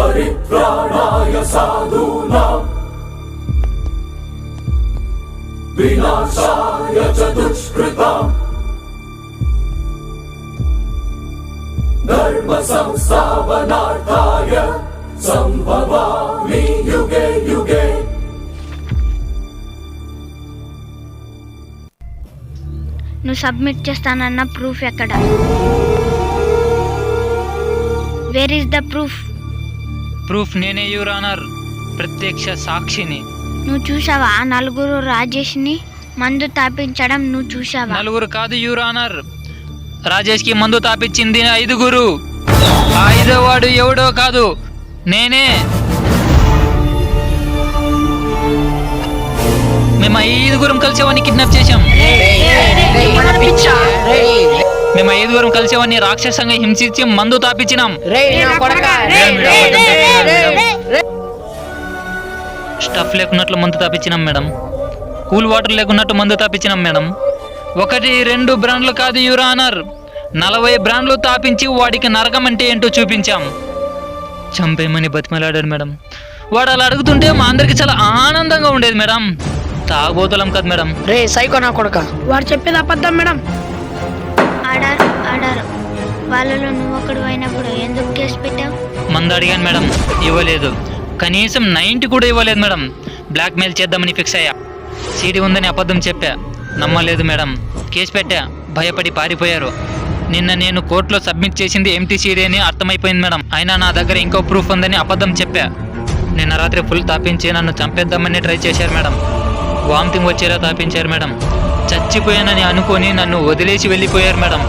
परित्राणाय साधूनां विनाशाय च दुष्कृताम् धर्मसंस्थापनार्थाय सम्भवामि युगे युगे నువ్వు సబ్మిట్ చేస్తానన్న ప్రూఫ్ ఎక్కడ where is the proof proof నేనే యువర్ ఆనర్ ప్రత్యక్ష సాక్షిని. నువ్వు చూసావా నలుగురు రాజేష్ని? మందు తాపించడం నువ్వు చూసావా నలుగురు కాదు యువర్ ఆనర్ రాజేష్కి మందు తాపిచ్చింది ఐదుగురు. ఆ ఐదో వాడు ఎవడో కాదు నేనే. మేము ఐదుగురం కలిసి వాడిని కిడ్నాప్ చేశాం. మేము ఐదుగురం కలిసి వాడిని రాక్షసంగా హింసించి మందు తాపించినాం. స్టఫ్ లేకున్నట్లు మందు తాపించినాం మేడం. కూల్ వాటర్ లేకున్నట్టు మందు తాపించినాం మేడం. ఒకటి రెండు బ్రాండ్లు కాదు యువర్ ఆనర్. నలభై బ్రాండ్లు తాపించి వాడికి నరకం అంటే ఏంటో చూపించాం. చంపేయమని బతిమలాడాడు మేడం. వాడు అలా అడుగుతుంటే మా అందరికి చాలా ఆనందంగా ఉండేది మేడం. తాగబోతులం కదా మేడం. రే సైకో నా కొడక. వాడు చెప్పేది అబద్ధం మేడం. వాళ్ళలో నువ్వు ఒకడు అయినప్పుడు ఎందుకు కేసు పెట్టావు? మందు అడిగాను మేడం. ఇవ్వలేదు. కనీసం నైంటీ కూడా ఇవ్వలేదు మేడం. బ్లాక్మెయిల్ చేద్దామని ఫిక్స్ అయ్యా. సీడీ ఉందని అబద్ధం చెప్పా. నమ్మలేదు మేడం. కేసు పెట్టా. భయపడి పారిపోయారు. నిన్న నేను కోర్టులో సబ్మిట్ చేసింది ఎంటీ సీడీ అని అర్థమైపోయింది మేడం. అయినా నా దగ్గర ఇంకో ప్రూఫ్ ఉందని అబద్ధం చెప్పా. నిన్న రాత్రి ఫుల్ తాపించి నన్ను చంపేద్దామని ట్రై చేశారు మేడం. వామిటింగ్ వచ్చేలా తాపించారు మేడం. చచ్చిపోయానని అనుకొని నన్ను వదిలేసి వెళ్ళిపోయారు మేడం.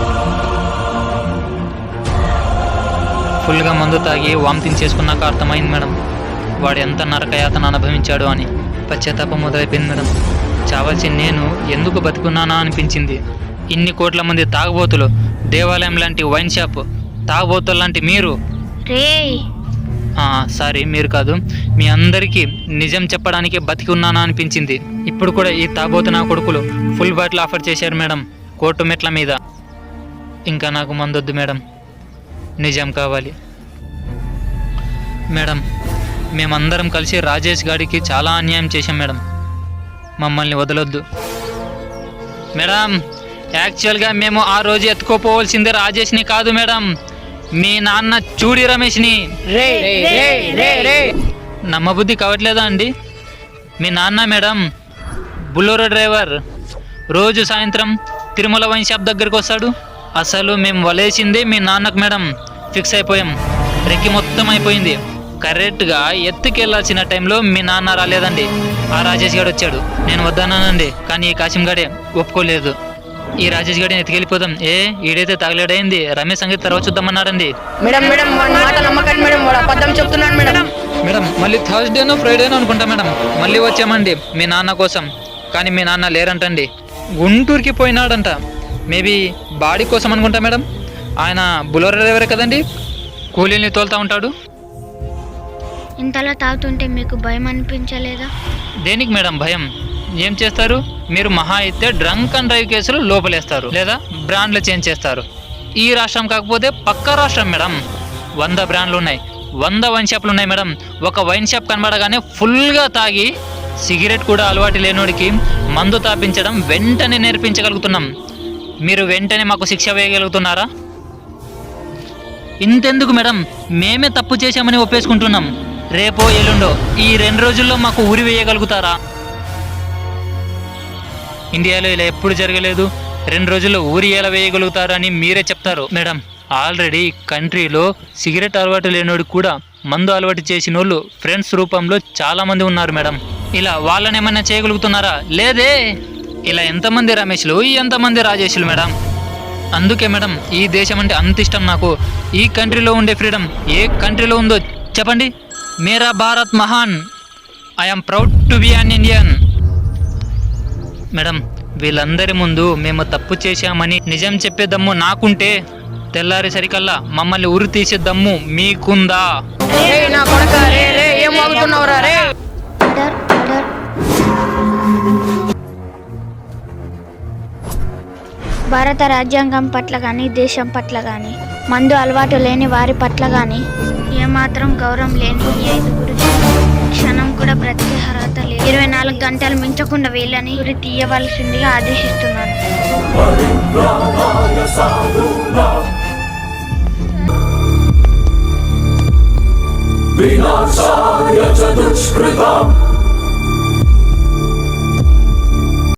ఫుల్గా మందు తాగి వామిటింగ్ చేసుకున్నాక అర్థమైంది మేడం. వాడు ఎంత నరకయాతన అనుభవించాడు అని పశ్చాత్తాపం మొదలైపోయింది మేడం. చావాల్సి నేను ఎందుకు బతుకున్నానా అనిపించింది. ఇన్ని కోట్ల మంది తాగుబోతులు దేవాలయం లాంటి వైన్ షాప్ తాగుబోతులు లాంటి మీరు? సారీ మీరు కాదు. మీ అందరికీ నిజం చెప్పడానికి బతికి ఉన్నానా అనిపించింది. ఇప్పుడు కూడా ఈ తాగోతు నా కొడుకులు ఫుల్ బాటిల్ ఆఫర్ చేశారు మేడం కోర్టు మెట్ల మీద. ఇంకా నాకు మందొద్దు మేడం. నిజం కావాలి. మేడం మేమందరం కలిసి రాజేష్ గాడికి చాలా అన్యాయం చేశాం మేడం. మమ్మల్ని వదలొద్దు. మేడం యాక్చువల్గా మేము ఆ రోజు ఎత్తుకోపోవాల్సింది రాజేష్ని కాదు మేడం. మీ నాన్న చూడి రమేష్ని. నమ్మబుద్ధి కావట్లేదా అండి? మీ నాన్న మేడం బులోరో డ్రైవర్. రోజు సాయంత్రం తిరుమల వైన్ షాప్ దగ్గరికి వస్తాడు. అసలు మేము వలేసిందే మీ నాన్నకు మేడం. ఫిక్స్ అయిపోయాం. రెక్కి మొత్తం అయిపోయింది. కరెక్ట్గా ఎత్తుకెళ్ళాల్సిన టైంలో మీ నాన్న రాలేదండి. ఆ రాజేష్ గారు వచ్చాడు. నేను వద్దన్నానండి కానీ ఈ కాశీం గడే ఒప్పుకోలేదు. ఈ రాజేష్ గడిని ఎత్తుకెళ్ళిపోదాం. ఏ ఈడైతే తగలేడైంది. రమేష్ సంగీత్ తర్వాత చూద్దామన్నారండి మేడం మేడం వాడి మాట నమ్మకండి మేడం. అబద్ధం చెప్తున్నాడు మేడం. మేడం మళ్ళీ థర్స్డేనో ఫ్రైడేనో అనుకుంటా మేడం. మళ్ళీ వచ్చామండి మీ నాన్న కోసం. కానీ మీ నాన్న లేరంటండి. గుంటూరుకి పోయినాడంట. మేబీ బాడీ కోసం అనుకుంటా మేడం. ఆయన బులోరో డ్రైవరే కదండి. కూలీని తోలుతా ఉంటాడు. ఇంతలా తాగుతుంటే మీకు భయం అనిపించలేదా? దేనికి మేడం భయం? ఏం చేస్తారు? మీరు మహా అయితే డ్రంక్ అండ్ డ్రైవ్ కేసులు లోపలేస్తారు లేదా బ్రాండ్లు చేంజ్ చేస్తారు. ఈ రాష్ట్రం కాకపోతే పక్క రాష్ట్రం మేడం. వంద బ్రాండ్లు ఉన్నాయి వంద వైన్ షాప్లు ఉన్నాయి మేడం. ఒక వైన్ షాప్ కనబడగానే ఫుల్గా తాగి సిగరెట్ కూడా అలవాటు లేనోడికి మందు తాపించడం వెంటనే నేర్పించగలుగుతున్నాం. మీరు వెంటనే మాకు శిక్ష వేయగలుగుతున్నారా? ఇంతెందుకు మేడం? మేమే తప్పు చేశామని ఒప్పేసుకుంటున్నాం. రేపో ఎల్లుండో. ఈ రెండు రోజుల్లో మాకు ఉరి వేయగలుగుతారా? ఇండియాలో ఇలా ఎప్పుడు జరగలేదు. రెండు రోజుల్లో ఊరి ఎలా వేయగలుగుతారు అని మీరే చెప్తారు మేడం. ఆల్రెడీ కంట్రీలో సిగరెట్ అలవాటు లేనోడు కూడా మందు అలవాటు చేసిన వాళ్ళు ఫ్రెండ్స్ రూపంలో చాలామంది ఉన్నారు మేడం. ఇలా వాళ్ళని ఏమైనా చేయగలుగుతున్నారా? లేదే. ఇలా ఎంతమంది రమేష్లు ఎంతమంది రాజేష్లు మేడం? అందుకే మేడం ఈ దేశం అంటే అంత ఇష్టం నాకు. ఈ కంట్రీలో ఉండే ఫ్రీడమ్ ఏ కంట్రీలో ఉందో చెప్పండి. మేరా భారత్ మహాన్. I'm proud to be an Indian madam వీళ్ళందరి ముందు మేము తప్పు చేశామని నిజం చెప్పే దమ్ము నాకుంటే తెల్లారి సరికల్లా మమ్మల్ని ఉరి తీసే దమ్ము మీకుందా? భారత రాజ్యాంగం పట్ల కానీ దేశం పట్ల కానీ మందు అలవాటు లేని వారి పట్ల గాని ఏమాత్రం గౌరవం లేని ఈ ఐదుగురికి క్షణం కూడా బ్రతికే అర్హత లేదు. ఇరవై నాలుగు గంటలు మించకుండా వీళ్ళని ఉరి తీయవలసిందిగా ఆదేశిస్తున్నాను. వినాశాయ చతుష్కృతం.